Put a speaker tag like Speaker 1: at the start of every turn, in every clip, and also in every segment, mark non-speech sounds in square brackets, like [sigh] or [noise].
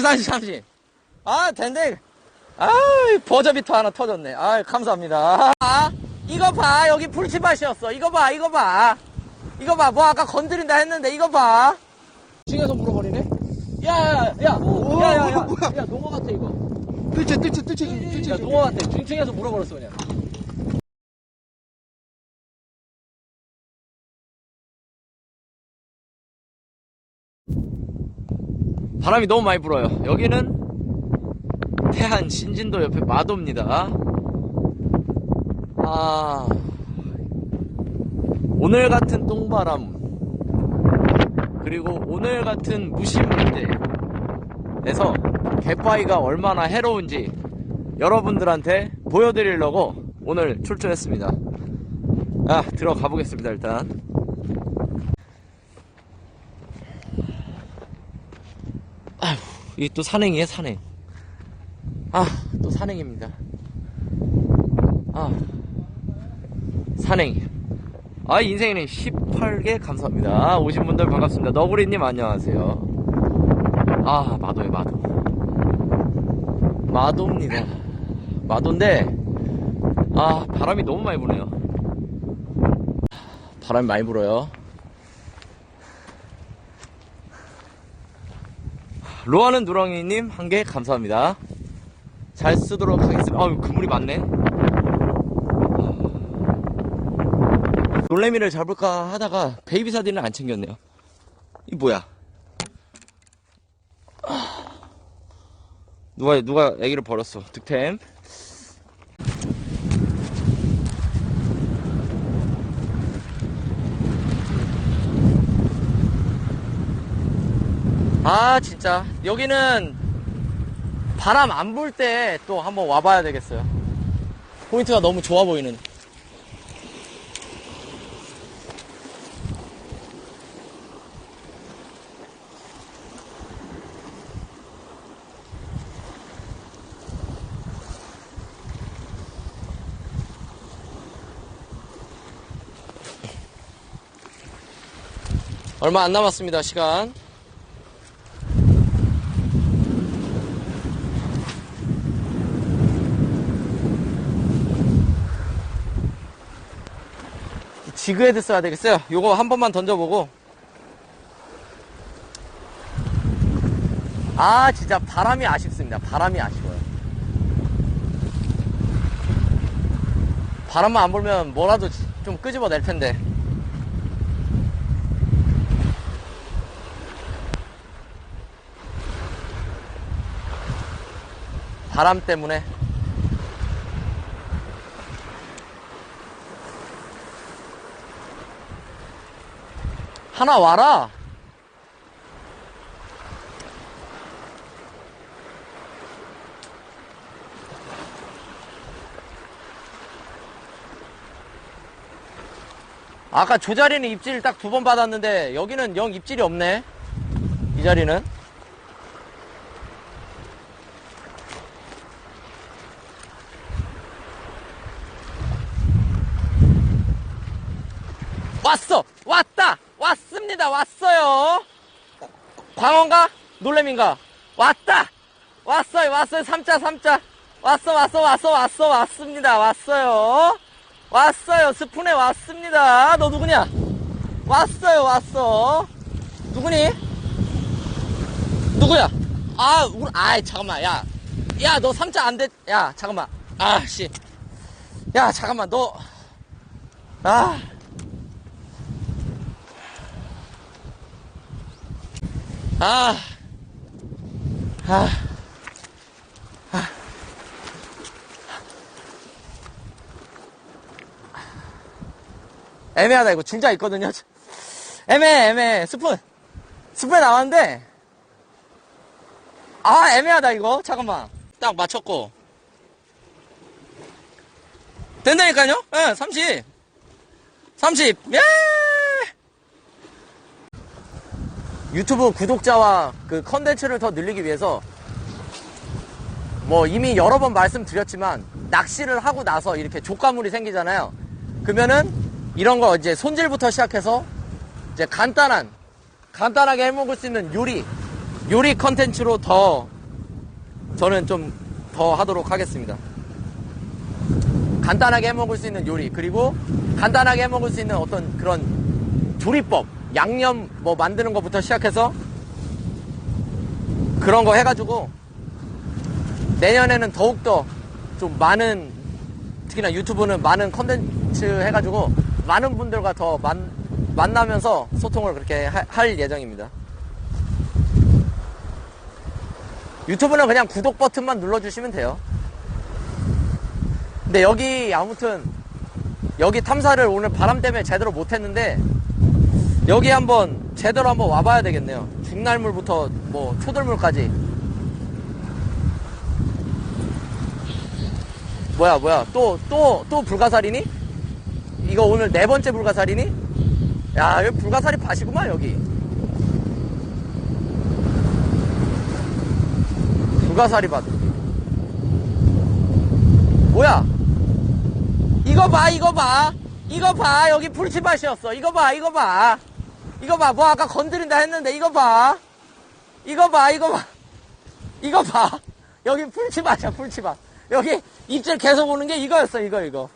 Speaker 1: 30, 30, 30. 아, 된대. 아, 버저비터 하나 터졌네. 아, 감사합니다. 아, 이거 봐. 여기 불치밭이었어. 이거 봐, 이거 봐. 이거 봐. 뭐 아까 건드린다 했는데 이거 봐. 층에서 물어버리네? 야, 야, 야, 야,
Speaker 2: 오,
Speaker 1: 야, 야, 야?
Speaker 2: 야,
Speaker 1: 농어 같아, 이거.
Speaker 2: 뜰채 뜰채 뜰채 뜰채
Speaker 1: 야, 농어 같아. 중층에서 물어버렸어, 그냥. 바람이 너무 많이 불어요. 여기는 태안 신진도 옆에 마도입니다. 아, 오늘 같은 똥바람, 그리고 오늘 같은 무신문대에서 갯바위가 얼마나 해로운지 여러분들한테 보여드리려고 오늘 출전했습니다. 아, 들어가 보겠습니다, 일단. 아휴, 이게 또 산행이에요, 산행. 아, 또 산행입니다. 아, 산행. 아, 인생에는 18개 감사합니다. 오신 분들 반갑습니다. 너구리님 안녕하세요. 아, 마도에 마도. 마도입니다. 마도인데, 아, 바람이 너무 많이 부네요. 바람이 많이 불어요. 로아는 누렁이님 한 개 감사합니다. 잘 쓰도록 하겠습니다. 아유, 그물이 많네. 놀래미를 잡을까 하다가 베이비 사디는 안 챙겼네요. 이 뭐야? 아. 누가 누가 애기를 버렸어? 득템. 아 진짜 여기는 바람 안 불 때 또 한번 와봐야 되겠어요. 포인트가 너무 좋아 보이는. 얼마 안 남았습니다, 시간. 지그헤드 써야 되겠어요. 요거 한 번만 던져보고. 아, 진짜 바람이 아쉽습니다. 바람이 아쉬워요. 바람만 안 불면 뭐라도 좀 끄집어 낼 텐데. 바람 때문에 하나 와라. 아까 저 자리는 입질 딱 두 번 받았는데 여기는 영 입질이 없네. 이 자리는. 왔어! 왔습니다! 왔어요! 광어인가? 놀래민가? 왔다! 왔어요! 왔어요! 삼자, 삼자! 왔어, 왔어, 왔어, 왔어, 왔습니다! 왔어요! 왔어요! 스푼에 왔습니다! 너 누구냐? 왔어요! 왔어! 누구니? 누구야? 아, 우리, 아이, 잠깐만, 야. 야, 너 삼자 안 돼. 야, 잠깐만. 아, 씨. 야, 잠깐만, 너. 아. 아, 아, 아. 애매하다, 이거. 줄자 있거든요. 애매해, 애매해. 스푼. 스푼에 나왔는데. 아, 애매하다, 이거. 잠깐만. 딱 맞췄고. 된다니까요? 예, 30. 30. 예! 유튜브 구독자와 그 컨텐츠를 더 늘리기 위해서 뭐 이미 여러 번 말씀드렸지만 낚시를 하고 나서 이렇게 족가물이 생기잖아요. 그러면은 이런 거 이제 손질부터 시작해서 이제 간단한 간단하게 해먹을 수 있는 요리 요리 컨텐츠로 더 저는 좀 더 하도록 하겠습니다. 간단하게 해 먹을 수 있는 요리 그리고 간단하게 해 먹을 수 있는 어떤 그런 조리법 양념 뭐 만드는 것부터 시작해서 그런 거 해가지고 내년에는 더욱더 좀 많은 특히나 유튜브는 많은 컨텐츠 해가지고 많은 분들과 더 만, 만나면서 소통을 그렇게 하- 할 예정입니다. 유튜브는 그냥 구독 버튼만 눌러주시면 돼요. 근데 여기 아무튼 여기 탐사를 오늘 바람 때문에 제대로 못했는데 여기 한번 제대로 한번 와봐야 되겠네요. 중날물부터 뭐 초들물까지. 뭐야 뭐야 또 또 또 불가사리니? 이거 오늘 네 번째 불가사리니? 야 여기 불가사리 밭이구만 여기. 불가사리 밭. 뭐야? 이거 봐, 이거 봐. 이거 봐. 여기 풀치밭이었어. 이거 봐, 이거 봐. 이거 봐. 뭐 아까 건드린다 했는데 이거 봐. 이거 봐, 이거 봐. 이거 봐. 여기 풀치밭이야, 풀치밭. 여기 입질 계속 오는 게 이거였어, 이거, 이거.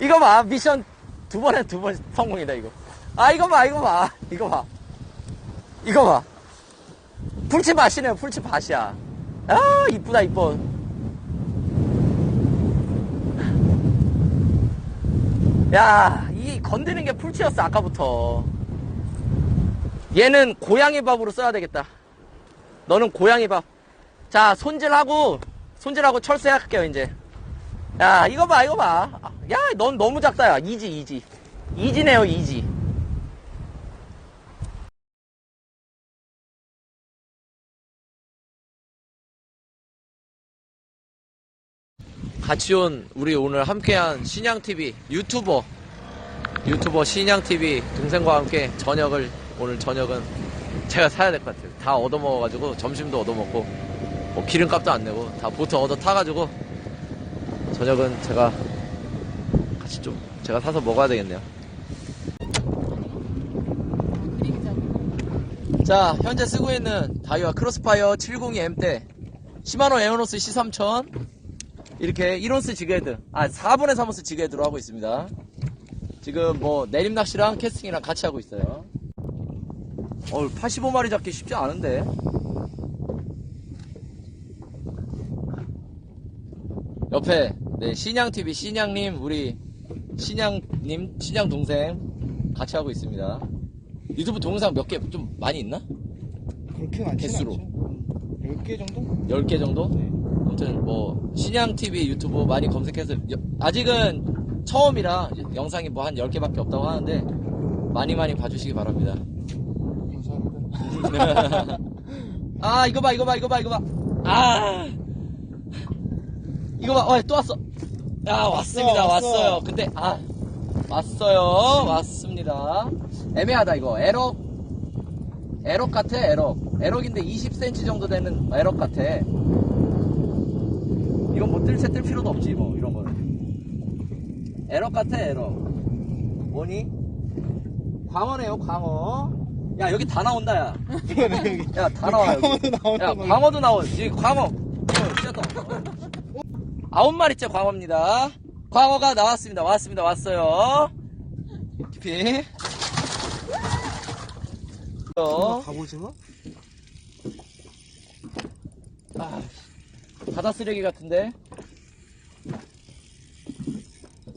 Speaker 1: 이거 봐. 미션 두 번에 두 번 성공이다, 이거. 아, 이거 봐, 이거 봐. 이거 봐. 이거 봐. 풀치밭이네요, 풀치밭이야. 아, 이쁘다, 이뻐. 야, 이 건드는 게 풀치였어, 아까부터. 얘는 고양이 밥으로 써야 되겠다. 너는 고양이 밥. 자, 손질하고, 손질하고 철수할게요, 이제. 야, 이거 봐, 이거 봐. 야, 넌 너무 작다, 야. 이지, 이지. 이지네요, 이지. 같이 온 우리 오늘 함께한 신양TV 유튜버 유튜버 신양TV 동생과 함께 저녁을 오늘 저녁은 제가 사야 될 것 같아요 다 얻어먹어가지고 점심도 얻어먹고 뭐 기름값도 안 내고 다 보트 얻어 타가지고 저녁은 제가 같이 좀 제가 사서 먹어야 되겠네요 자 현재 쓰고 있는 다이와 크로스파이어 702M대 시마노 에어노스 C3000 이렇게 1온스 지게드, 아, 4분의 3온스 지게드로 하고 있습니다. 지금 뭐, 내림 낚시랑 캐스팅이랑 같이 하고 있어요. 어 85마리 잡기 쉽지 않은데. 옆에, 네, 신양TV, 신양님, 우리, 신양님, 신양 동생, 같이 하고 있습니다. 유튜브 동영상 몇 개 좀 많이 있나?
Speaker 2: 그렇게 많지
Speaker 1: 개수로.
Speaker 2: 10개 정도?
Speaker 1: 10개 정도?
Speaker 2: 네.
Speaker 1: 아무튼 뭐 신양TV 유튜브 많이 검색해서 여- 아직은 처음이라 영상이 뭐 한 10개밖에 없다고 하는데 많이 많이 봐주시기 바랍니다. 아 이거 봐 이거 봐 이거 봐 이거 봐 아. 이거 봐또 왔어. 야 왔습니다
Speaker 2: 왔어.
Speaker 1: 왔어요. 근데 아 왔어요. 왔습니다. 애매하다 이거. 에럭 에럭 같아 에럭 에럭인데 20cm 정도 되는 에럭 같아. 이건 뭐 뜰채 뜰 필요도 없지 뭐 이런 거는. 에럭 같아 에럭 뭐니? 광어네요 광어 야 여기 다 나온다 야 [laughs] 야, 다 나와, 여기.
Speaker 2: 광어도 나오는
Speaker 1: 야,
Speaker 2: 거.
Speaker 1: 광어도 나오. 이 광어. 아홉 마리째 광어입니다. 광어가 나왔습니다. 왔습니다. 왔어요. 깊이. 어,
Speaker 2: 갑오징어?
Speaker 1: 아, 바다 쓰레기 같은데.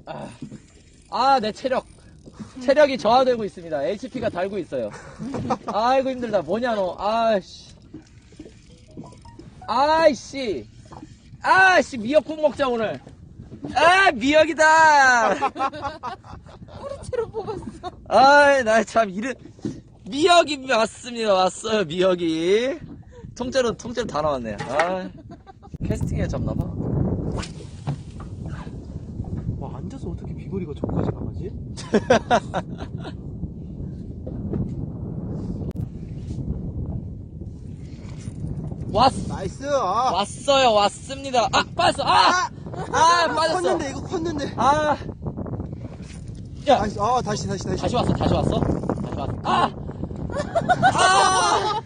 Speaker 1: 아, 아, 내 체력. 체력이 저하되고 있습니다. HP가 달고 있어요. 아이고 힘들다. 뭐냐 너. 아씨. 아이씨. 아씨 미역국 먹자 오늘. 아 미역이다.
Speaker 3: 꼬리채로 뽑았어.
Speaker 1: 아이 나 참 이런 미역이 왔습니다. 왔어요 미역이. 통째로 통째로 다 나왔네. 아 캐스팅에 잡나봐.
Speaker 2: 와 앉아서 어떻게 비거리가 저까지 나가지? [laughs]
Speaker 1: 왔
Speaker 2: 나이스 아
Speaker 1: 왔어요 왔습니다. 아 빠졌어. 아. 아 빠졌어.
Speaker 2: 컸는데 이거 컸는데
Speaker 1: 아. 야
Speaker 2: 다시 아 다시 다시 다시
Speaker 1: 다시 왔어, 다시 왔어. 다시 왔어. 아! 아!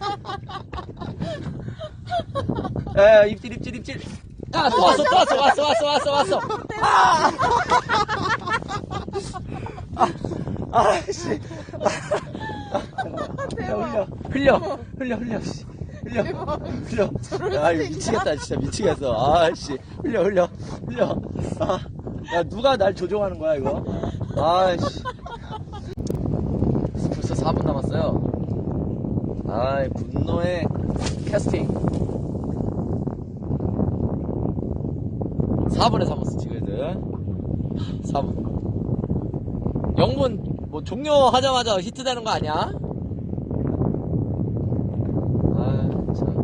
Speaker 1: [laughs] 에, 입질, 입질, 입질. 아, 또 왔어, 또 왔어, 왔어, 왔어, 왔어, 왔어. 아! 아, 아, 씨. 흘려, 흘려, 흘려, 흘려, 씨. 흘려, 흘려. 아, 이거 미치겠다, 진짜 미치겠어. 아, 씨. 흘려, 흘려, 흘려. 아, 야, 누가 날 조종하는 거야, 이거? 아, 씨. 벌써 4분 남았어요. 아이, 분노의 캐스팅. 4분에 3분 지금 애들. 4분. 0분, 뭐, 종료하자마자 히트 되는 거 아니야? 아, 참.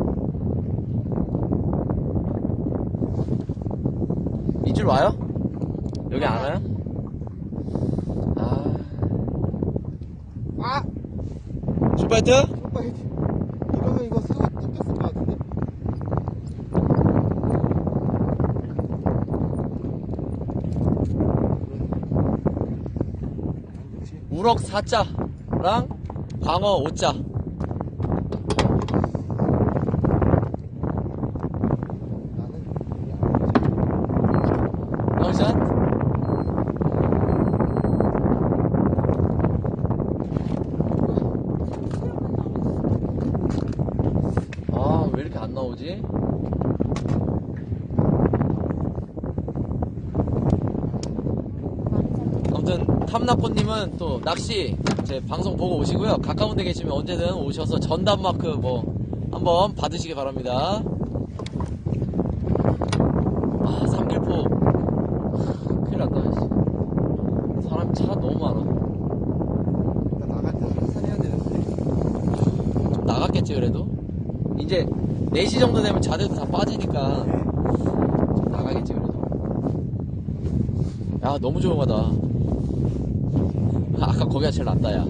Speaker 1: 이줄 와요? 여기 안 와요? 아.
Speaker 2: 아!
Speaker 1: 슈퍼히트?
Speaker 2: 오빠, 이러면 이거 사고 뜯겼을 것 같은데? 역시.
Speaker 1: 우럭 4자랑 광어 5자.
Speaker 2: 나는 이게 안 되지.
Speaker 1: 영샷? 아, 왜 이렇게 안 나오지? 아무튼 탐나꽃님은 또 낚시 제 방송 보고 오시고요. 가까운 데 계시면 언제든 오셔서 전담 마크 뭐 한번 받으시기 바랍니다. 아, 삼길포 큰일 났다. 씨. 사람 차 너무 많아.
Speaker 2: 나 나갈 때는 한산해야 되는데.
Speaker 1: 좀 나갔겠지 그래도. 이제 4시 정도 되면 자대도 다 빠지니까 좀 나가겠지 그래도. 야 너무 조용하다. 아까 거기가 제일 낫다 야.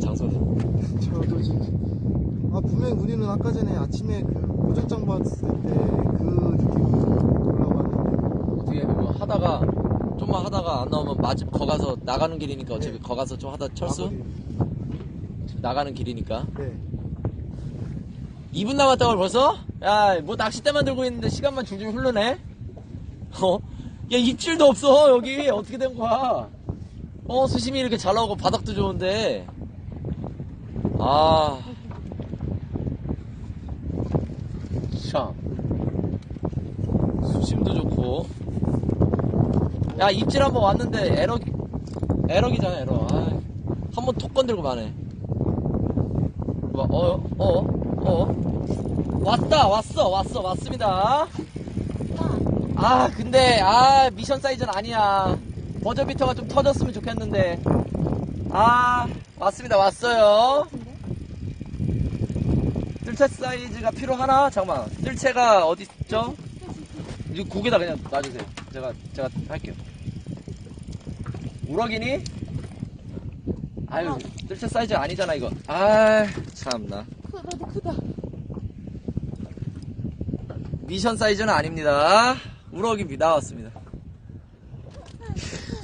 Speaker 1: 장소는.
Speaker 2: 저도 지금. 아, 분명히 우리는 아까 전에 아침에 그 고정장 봤을 때 그 느낌으로 올라왔는데.
Speaker 1: 어떻게 뭐 하다가 좀만 하다가 안 나오면 마집 거 가서 나가는 길이니까 어차피
Speaker 2: 네.
Speaker 1: 거 가서 좀 하다 철수
Speaker 2: 마무리.
Speaker 1: 나가는 길이니까
Speaker 2: 네.
Speaker 1: 2분 남았다고 벌써? 야, 뭐 낚싯대만 들고 있는데 시간만 줄줄 흐르네? 어? 야, 입질도 없어, 여기. 어떻게 된 거야? 어, 수심이 이렇게 잘 나오고 바닥도 좋은데. 아. 참. 수심도 좋고. 야, 입질 한번 왔는데 에러, 에러기잖아, 에러. 아, 한번 톡 건들고 마네. 뭐, 어, 어, 어. 왔다, 왔어, 왔어, 왔습니다. 아, 근데, 아, 미션 사이즈는 아니야. 버저비터가 좀 터졌으면 좋겠는데. 아, 왔습니다, 왔어요. 뜰채 사이즈가 필요하나? 잠깐만. 뜰채가 어디 있죠? 이거 고기다 그냥 놔주세요. 제가, 제가 할게요. 우럭이니? 아유, 뜰채 사이즈 아니잖아, 이거. 아, 참나.
Speaker 3: 크다, 크다.
Speaker 1: 미션 사이즈는 아닙니다. 우럭이 나왔습니다.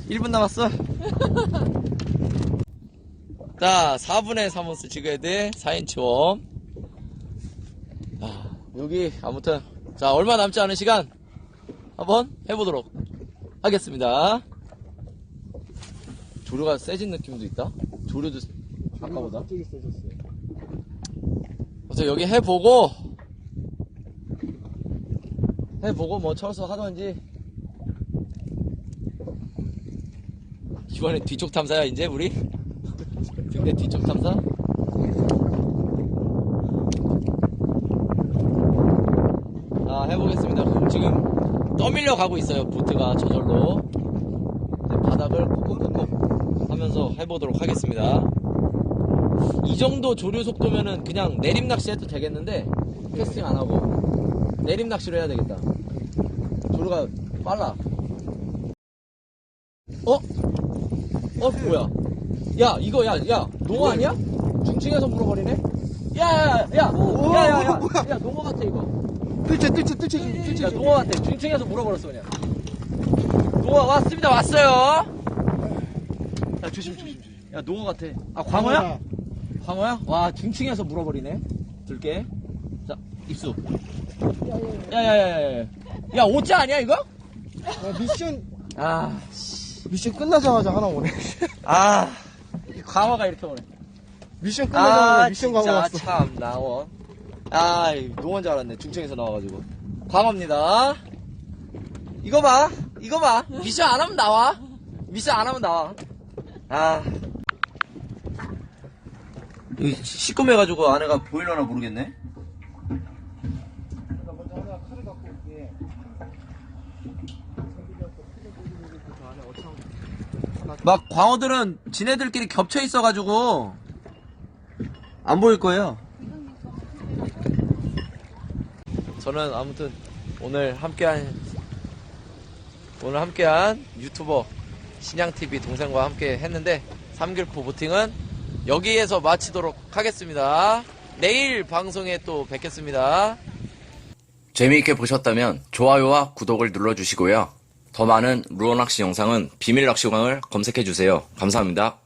Speaker 1: 1분 남았어. [laughs] 자, 4분의 3호스 지그헤드 4인치 웜. 아, 여기, 아무튼, 자, 얼마 남지 않은 시간 한번 해보도록 하겠습니다. 조류가 세진 느낌도 있다? 조류도 아까보다. 그래서 여기 해보고 해보고 뭐 철수 하던지 이번에 뒤쪽 탐사야 이제 우리 근데 뒤쪽 탐사 아 해보겠습니다 지금 떠밀려 가고 있어요 보트가 저절로 바닥을 콕콕콕콕 하면서 해보도록 하겠습니다 이 정도 조류 속도면은 그냥 내림 낚시 해도 되겠는데 캐스팅 안 하고 내림 낚시로 해야 되겠다. 조류가 빨라. 어? 어 뭐야? 야 이거 야야 농어 아니야? 중층에서 물어버리네? 야야야야야야야
Speaker 2: 뭐야?
Speaker 1: 야 농어 같아 이거.
Speaker 2: 뜰채, 뜰채, 뜰채, 뜰채.
Speaker 1: 야 농어 같아. 중층에서 물어버렸어 그냥. 농어 왔습니다 왔어요. 야 조심 조심 조심. 야 농어 같아. 아 광어야? 광어야? 와 중층에서 물어버리네 들게 자 입수 야야야야. 야 오자 아니야 이거?
Speaker 2: 야, 미션
Speaker 1: 아,
Speaker 2: 미션 끝나자마자 하나 오네. [laughs]
Speaker 1: 아, 이 광어가 이렇게 오네.
Speaker 2: 미션 끝나자마자
Speaker 1: 아,
Speaker 2: 미션
Speaker 1: 진짜
Speaker 2: 광고 왔어.
Speaker 1: 참 나원. 아, 이 농어인 줄 알았네. 중청에서 나와가지고. 광어입니다. 이거 봐, 이거 봐. 미션 안 하면 나와. 미션 안 하면 나와. 아. 이 시꺼매가지고 아내가 보일러나 모르겠네.
Speaker 2: 먼저 하나 칼을 갖고 올게.
Speaker 1: 막 광어들은 지네들끼리 겹쳐 있어가지고 안 보일 거예요. 저는 아무튼 오늘 함께한 오늘 함께한 유튜버 신양 TV 동생과 함께 했는데 삼길포 보팅은 여기에서 마치도록 하겠습니다. 내일 방송에 또 뵙겠습니다.
Speaker 4: 재미있게 보셨다면 좋아요와 구독을 눌러주시고요. 더 많은 루어 낚시 영상은 비밀 낚시광을 검색해주세요. 감사합니다.